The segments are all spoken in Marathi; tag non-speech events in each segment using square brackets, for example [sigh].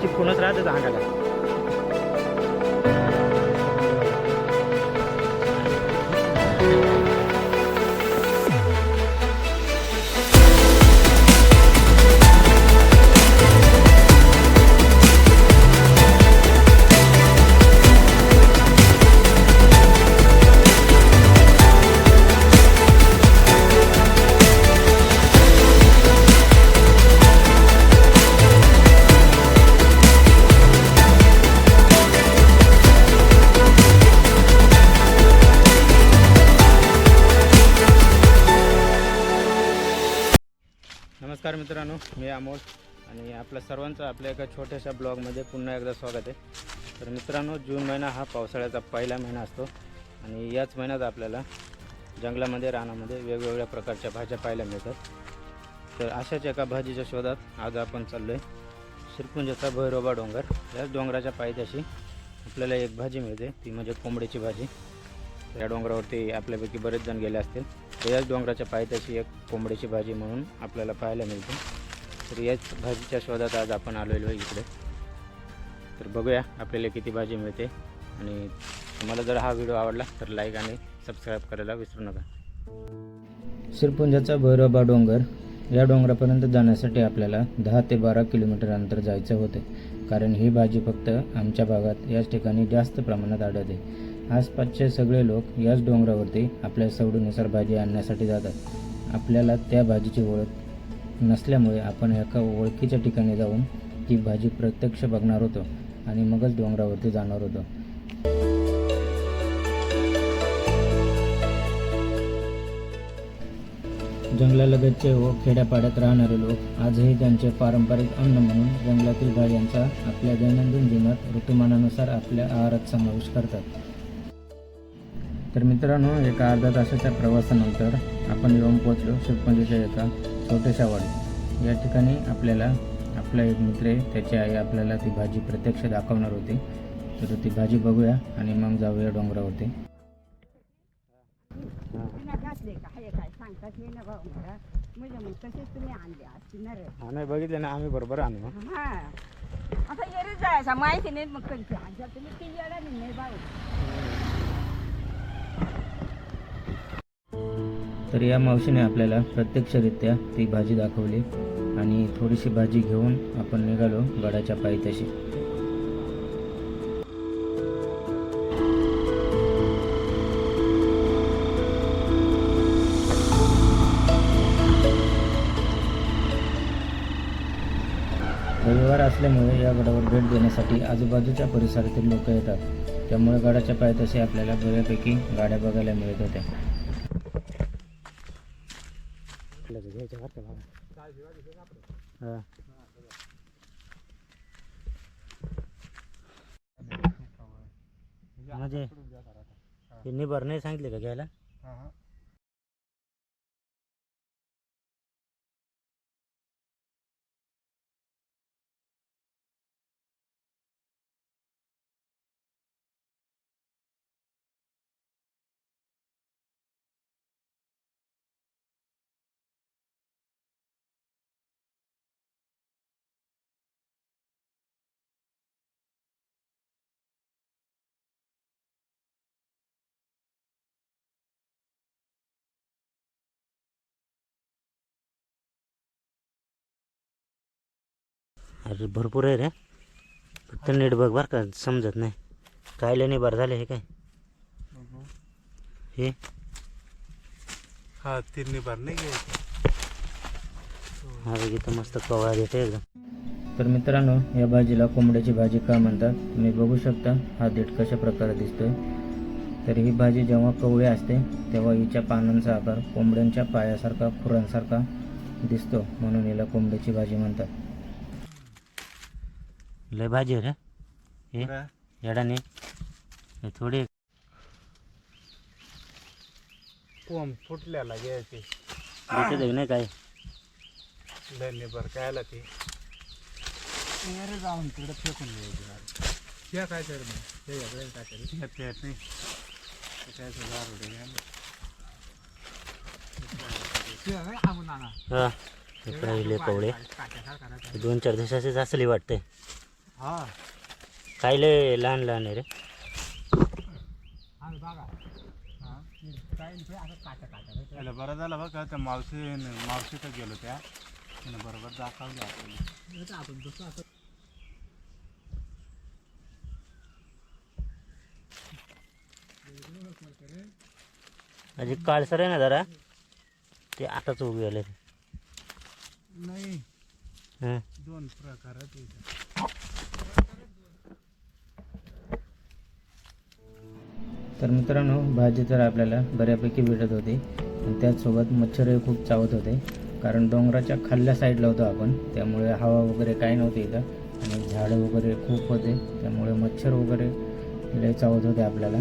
चिपकूनच राहते अंगाला. मित्रांनो मी अमोल आणि आपल्या सर्वांचं आपल्या एका छोट्याशा ब्लॉगमध्ये पुन्हा एकदा स्वागत आहे. तर मित्रांनो जून महिना हा पावसाळ्याचा पहिला महिना असतो आणि याच महिन्यात आपल्याला जंगलामध्ये रानामध्ये वेगवेगळ्या प्रकारच्या भाज्या पाहायला मिळतात. तर अशाच एका भाजीच्या शोधात आज आपण चाललो आहे श्रीपुंजाचा भैरोबा डोंगर. याच डोंगराच्या पायथ्याशी आपल्याला एक भाजी मिळते ती म्हणजे कोंबडीची भाजी. या डोंगरावरती आपल्यापैकी बरेच जण गेले असतील. तर याच डोंगराच्या पायथ्याशी एक कोंबडीची भाजी म्हणून आपल्याला पाहायला मिळते. तर याच भाजीच्या शोधात आज आपण आलेलो आहे इकडे. तर बघूया आपल्याला किती भाजी मिळते. आणि तुम्हाला जर हा व्हिडिओ आवडला तर लाईक आणि सबस्क्राईब करायला विसरू नका. शिरपुंजाचा भैरबा डोंगर या डोंगरापर्यंत जाण्यासाठी आपल्याला दहा ते बारा किलोमीटर अंतर जायचं होते. कारण ही भाजी फक्त आमच्या भागात याच ठिकाणी जास्त प्रमाणात आढळते. आसपासचे सगळे लोक याच डोंगरावरती आपल्या सवडीनुसार भाजी आणण्यासाठी जातात. आपल्याला त्या भाजीची ओळख नसल्यामुळे आपण एका ओळखीच्या ठिकाणी जाऊन ती भाजी प्रत्यक्ष बघणार होतो आणि मगच डोंगरावरती जाणार होतो. जंगलालगतचे व खेड्यापाड्यात राहणारे लोक आजही त्यांचे पारंपरिक अन्न म्हणून जंगलातील भाज्यांचा आपल्या दैनंदिन जीवनात ऋतुमानानुसार आपल्या आहारात समावेश करतात. तर मित्रांनो एका अर्धा तासाच्या प्रवासानंतर आपण येऊन पोहोचलो शिरपंजीच्या एका छोट्याशा वाडी या ठिकाणी आपल्याला आपला एक मित्र आहे त्याची आई आपल्याला ती भाजी प्रत्यक्ष दाखवणार होती. तर ती भाजी बघूया आणि मग जाऊया डोंगरावरती. पुन्हा घातले का काय सांगतात ना भाऊ मला मग तसेच तुम्ही आणले असते ना रे नाही बघितलं ना आम्ही बरोबर आणू हा. आता जायचं माहिती नाही मग कधी. तुम्ही तर या मावशीने आपल्याला प्रत्यक्षरित्या ती भाजी दाखवली आणि थोडीशी भाजी घेऊन आपण निघालो गडाच्या पायथ्याशी. रविवार असल्यामुळे या गडावर भेट देण्यासाठी आजूबाजूच्या परिसरातील लोक येतात. त्यामुळे गडाच्या पायथ्याशी आपल्याला बऱ्यापैकी गाड्या बघायला मिळत होत्या. हा. म्हणजे हे निभार नाही सांगितले का घ्यायला? अरे भरपूर आहे रे. फक्त नीट बघ बरं का समजत नाही. कायले निभार झाले हे काय? हे? हा तिरणी बार नाही घ्यायची. हा बघ इथं मस्त कवळा देते एकदम. तर मित्रांनो या भाजीला कोंबड्याची भाजी का म्हणतात? तुम्ही बघू शकता हा देठ कशा प्रकारे दिसतोय. तर ही भाजी जेव्हा कवळी असते तेव्हा हिच्या पानांचा आकार कोंबड्यांच्या पायासारखा खुरांसारखा दिसतो म्हणून हिला कोंबड्याची भाजी म्हणतात. लय भाजी रे. हे. येडाने. हे थोडी कोंब फुटल्याला घ्यायची भेटत नाही काय? धन्य बर काय आला ती? अरे जाऊन तिकडे फेकून द्यायची त्या काय ते वेगळे काय नाही. ते काय हा इकडे कवळे. दोन चार दिवसाचेच असली वाटते हा. काय लय लहान लहान आहे रे. हा बघा. हा. त्याला बरं झालं बघा त्या मावशी मावशीकडे गेलो त्या. बरोबर दाखवली आपल्याला म्हणजे काळसर आहे ना जरा? ते आताच उभी आले नाही. हं. दोन प्रकारात तर मित्रांनो भाजी तर आपल्याला बऱ्यापैकी भेटत होती. आणि त्याचसोबत मच्छरही खूप चावत होते. कारण डोंगराच्या खाल्ल्या साईडला होतो आपण. त्यामुळे हवा वगैरे काही नव्हती इथं. आणि झाडं वगैरे खूप होते. त्यामुळे मच्छर वगैरे लय चावत होते आपल्याला.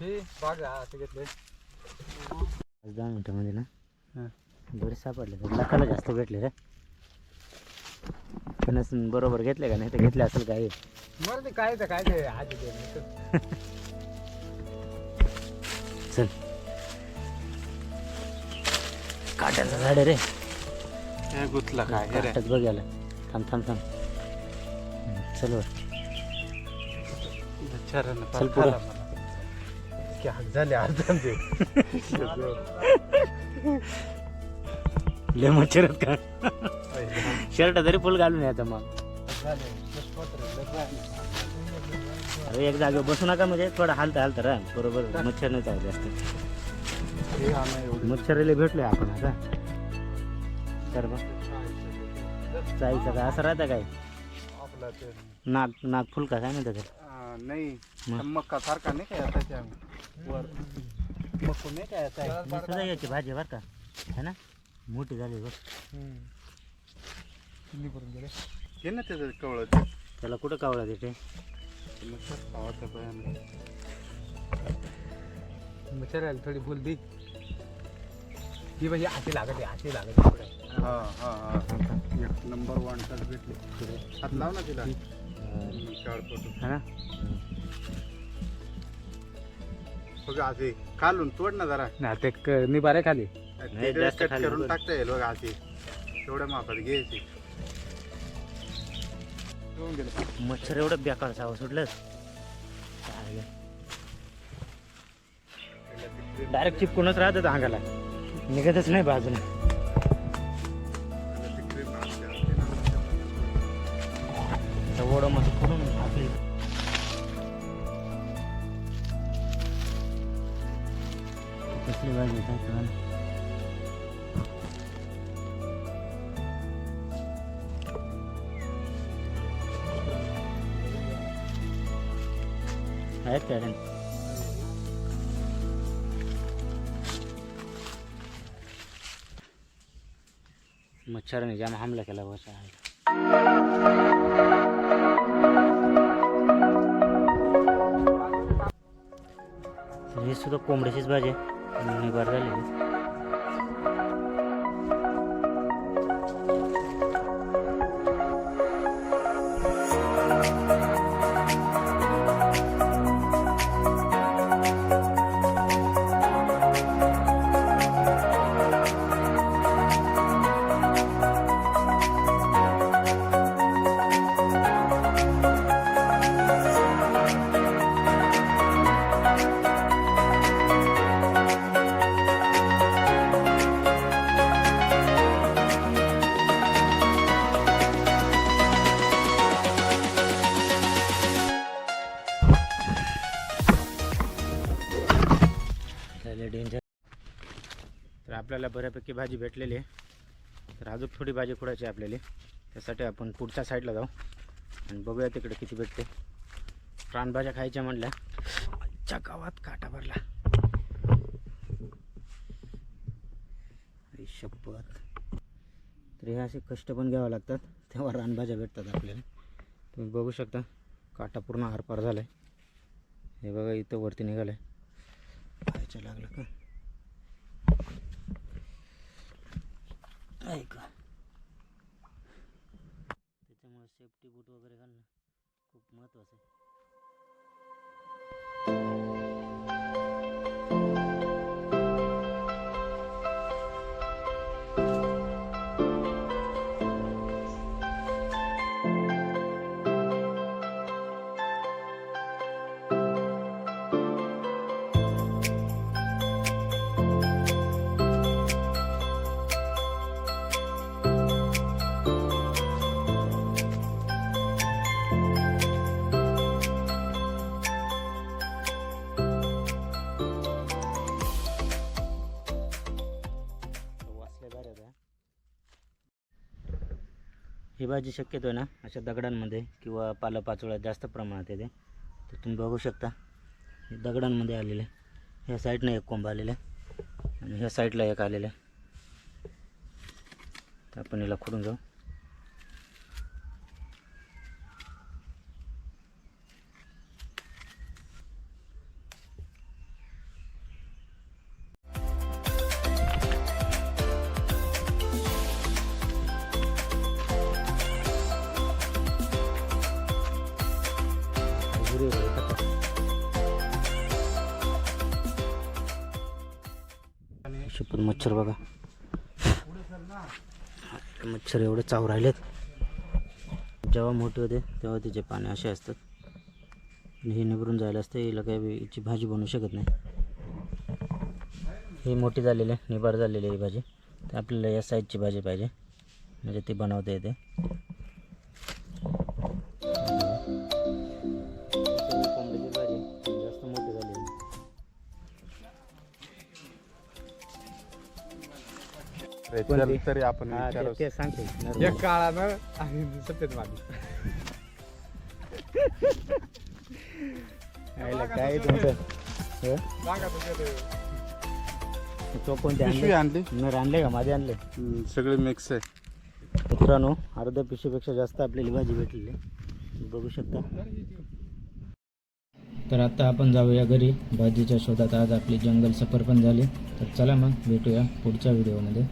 हे बघा असं दहा मिनिटामध्ये ना? हां. बरे सापडले तर लाखाला जास्त भेटले रे. पण असं बरोबर घेतले का नाही? तर घेतले असेल काही. बरं ते काय ते काय ते आधी दे [laughs] चल. काट्याचं झाड आहे रे. हे गुतला काय रे. काट्यात बघायला थांब थांब थांब. हम्म, चल वर. बिचाऱ्यानं चल पार पुढं. इतके हात झाले लय मच्छर का? शर्ट तरी फुल घालून येतं मग. अरे एक जागेवर बसू नका म्हणजे थोडं हालतं हालतं रा बरोबर मच्छर नाही चावले असते मच्छरले भेटलोय आपण आता. तर बघ. चाईचं काय असं राहतं काय? आपला ते नाक नाक फुल का काय म्हणतात नाही. मग? मक्का सारखा नाही काय आता वर. मक्को नाही काय आता. मी सुद्धा याची भाजी बरं का. है ना? मोठी झाली बघ. करून गेले हे ना त्याचं कवळ त्याला कुठं कावळा देते? बिचारायला थोडी भूल दी ही म्हणजे हाती लागत हाती लागत हा हा हा. एक नंबर वन टच भेटले. हात लाव ना तिला. फोटो है ना? बघा असे खालून तोड ना जरा. ना ते क- निबारे खाली. नाही, तिकडे जास्त कट खाली करून नको. टाकता येईल बघा असे. तेवढ्या मापात घ्यायची. घेऊन गेलं मच्छर एवढं बेकार सावं सुटलं डायरेक्ट चिपकूनच राहतात अंगाला. निघतच नाही बाजूला ओढं मस्त. कसली भाजी काय कळलं नाही. आहेत का अजून? मच्छराने जाम हमला केला बस हे सुद्धा कोंबड्याचीच भाजी आहे निबार लय डेंजर तर आपल्याला बऱ्यापैकी भाजी भेटलेली आहे. तर अजून थोडी भाजी खोडायची आहे आपल्याला. त्यासाठी आपण पुढच्या साईडला जाऊ. आणि बघूया तिकडे किती भेटते. प्राणभाज्या खायच्या म्हणल्या. आजच्या गावात काटा भरला. शपथ. तर हे असे कष्ट पण घ्यावं लागतात. तेव्हा रानभाज्या भेटतात आपल्याला. तुम्ही बघू शकता काटा पूर्ण आरपार झाला आहे हे बघा इथं वरती निघालं आहे पाहायचं लागलं का? ऐका. त्याच्यामुळे सेफ्टी बूट वगैरे घालणं खूप महत्त्वाचं आहे. ही भाजी शक्यतो आहे ना अशा दगडांमध्ये किंवा पालापाचोळ्यात जास्त प्रमाणात येते. तर तुम्ही बघू शकता दगडांमध्ये आलेले ह्या साईडनं एक कोंब आलेला आहे आणि ह्या साईडला एक आलेलं आहे. तर आपण याला खोडून जाऊ. शपथ मच्छर बघा. मच्छर एवढे चाव राहिलेत. जेव्हा मोठे होते तेव्हा तिचे पाने असे असतात. आणि हे निवरून जायला असते हिला काही हिची भाजी बनवू शकत नाही. ही मोठी झालेली आहे निबार झालेली आहे ही भाजी. तर आपल्याला या साईजची भाजी पाहिजे. म्हणजे ती बनवता येते. कोणती? तरी आपण हा, ते- विचारू. ते सांगते. एक नर्मदा. काळानं आणि सफेद [laughs] आईला काय तुमचं? हे? तो कोणते पिशवी आणले? आणली. नर आणले का? माझे आणले. सगळे मिक्स आहे. मित्रांनो अर्ध्या पिशवीपेक्षा जास्त आपल्याला भाजी भेटलेली आहे. तुम्ही बघू शकता. तर आता आपण जाऊया घरी. भाजीच्या शोधात आज आपली जंगल सफर पण झाली. तर चला मग भेटूया पुढच्या व्हिडिओमध्ये.